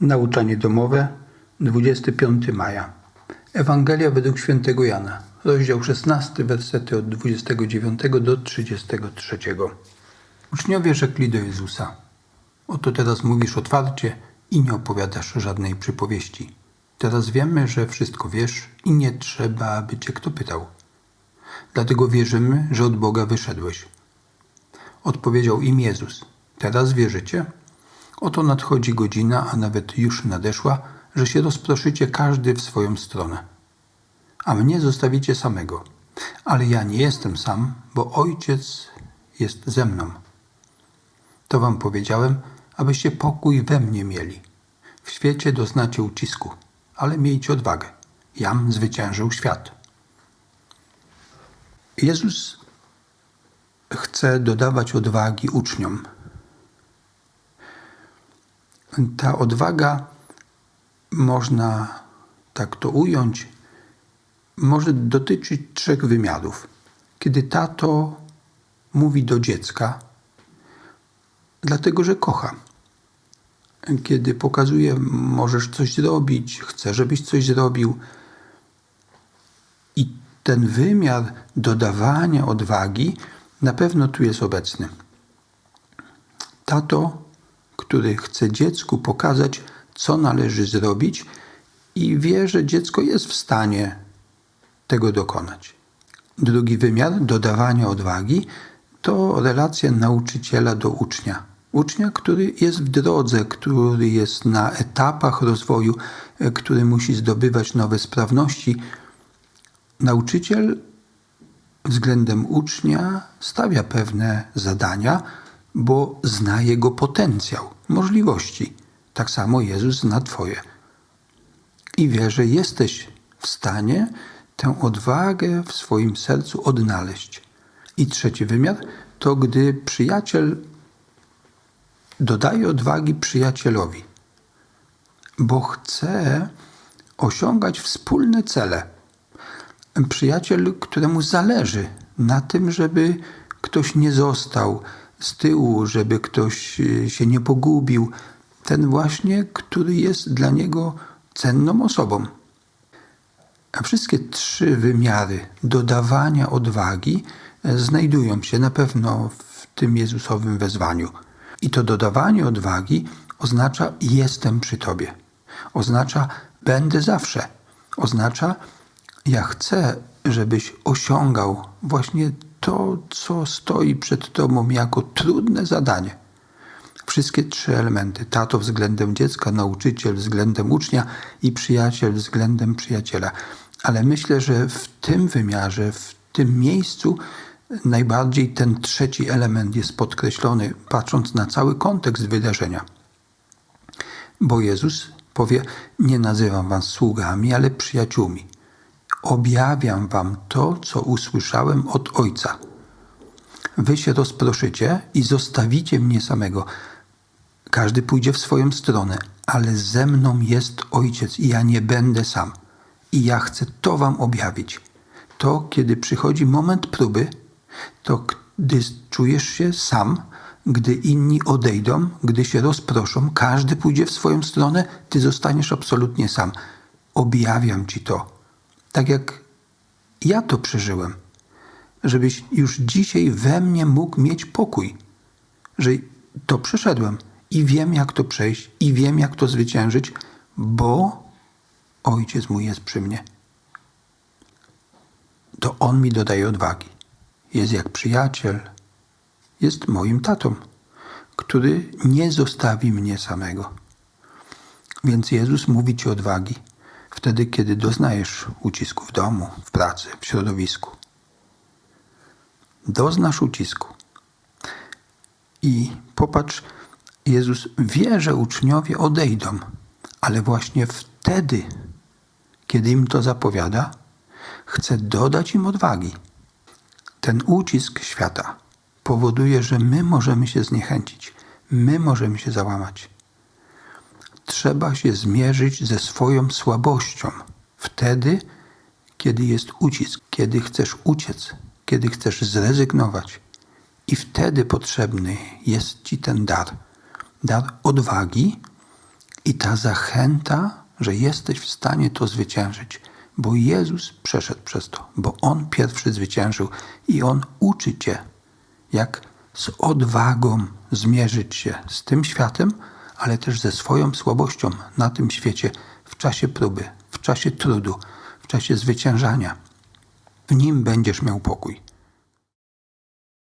Nauczanie domowe, 25 maja. Ewangelia według świętego Jana, rozdział 16, wersety od 29 do 33. Uczniowie rzekli do Jezusa: Oto teraz mówisz otwarcie i nie opowiadasz żadnej przypowieści. Teraz wiemy, że wszystko wiesz i nie trzeba, aby cię kto pytał. Dlatego wierzymy, że od Boga wyszedłeś. Odpowiedział im Jezus: Teraz wierzycie? Oto nadchodzi godzina, a nawet już nadeszła, że się rozproszycie każdy w swoją stronę. A mnie zostawicie samego. Ale ja nie jestem sam, bo Ojciec jest ze mną. To wam powiedziałem, abyście pokój we mnie mieli. W świecie doznacie ucisku, ale miejcie odwagę. Jam zwyciężył świat. Jezus chce dodawać odwagi uczniom. Ta odwaga, można tak to ująć, może dotyczyć trzech wymiarów. Kiedy tato mówi do dziecka, dlatego że kocha. Kiedy pokazuje, możesz coś zrobić, chce, żebyś coś zrobił. I ten wymiar dodawania odwagi na pewno tu jest obecny. Tato, który chce dziecku pokazać, co należy zrobić, i wie, że dziecko jest w stanie tego dokonać. Drugi wymiar dodawania odwagi to relacja nauczyciela do ucznia. Ucznia, który jest w drodze, który jest na etapach rozwoju, który musi zdobywać nowe sprawności. Nauczyciel względem ucznia stawia pewne zadania, bo zna jego potencjał, możliwości. Tak samo Jezus zna Twoje. I wie, że jesteś w stanie tę odwagę w swoim sercu odnaleźć. I trzeci wymiar to gdy przyjaciel dodaje odwagi przyjacielowi, bo chce osiągać wspólne cele. Przyjaciel, któremu zależy na tym, żeby ktoś nie został z tyłu, żeby ktoś się nie pogubił, ten właśnie, który jest dla niego cenną osobą. A wszystkie trzy wymiary dodawania odwagi znajdują się na pewno w tym Jezusowym wezwaniu. I to dodawanie odwagi oznacza jestem przy Tobie. Oznacza będę zawsze. Oznacza ja chcę, żebyś osiągał właśnie to, co stoi przed Tobą jako trudne zadanie. Wszystkie trzy elementy tato względem dziecka, nauczyciel względem ucznia i przyjaciel względem przyjaciela. Ale myślę, że w tym wymiarze, w tym miejscu najbardziej ten trzeci element jest podkreślony, patrząc na cały kontekst wydarzenia. Bo Jezus powie: Nie nazywam was sługami, ale przyjaciółmi. Objawiam wam to, co usłyszałem od Ojca. Wy się rozproszycie i zostawicie mnie samego. Każdy pójdzie w swoją stronę, ale ze mną jest Ojciec i ja nie będę sam. I ja chcę to wam objawić. To, kiedy przychodzi moment próby, to gdy czujesz się sam, gdy inni odejdą, gdy się rozproszą, każdy pójdzie w swoją stronę, ty zostaniesz absolutnie sam. Objawiam ci to. Tak jak ja to przeżyłem. Żebyś już dzisiaj we mnie mógł mieć pokój. Że to przeszedłem i wiem, jak to przejść, i wiem, jak to zwyciężyć, bo Ojciec mój jest przy mnie. To On mi dodaje odwagi. Jest jak przyjaciel, jest moim tatą, który nie zostawi mnie samego. Więc Jezus mówi ci odwagi wtedy, kiedy doznajesz ucisku w domu, w pracy, w środowisku. Doznasz ucisku. I popatrz, Jezus wie, że uczniowie odejdą, ale właśnie wtedy, kiedy im to zapowiada, chce dodać im odwagi. Ten ucisk świata powoduje, że my możemy się zniechęcić, my możemy się załamać. Trzeba się zmierzyć ze swoją słabością wtedy, kiedy jest ucisk, kiedy chcesz uciec, kiedy chcesz zrezygnować. I wtedy potrzebny jest ci ten dar dar odwagi I ta zachęta, że jesteś w stanie to zwyciężyć, bo Jezus przeszedł przez to, bo On pierwszy zwyciężył i On uczy cię, jak z odwagą zmierzyć się z tym światem, ale też ze swoją słabością na tym świecie w czasie próby, w czasie trudu, w czasie zwyciężania. W nim będziesz miał pokój.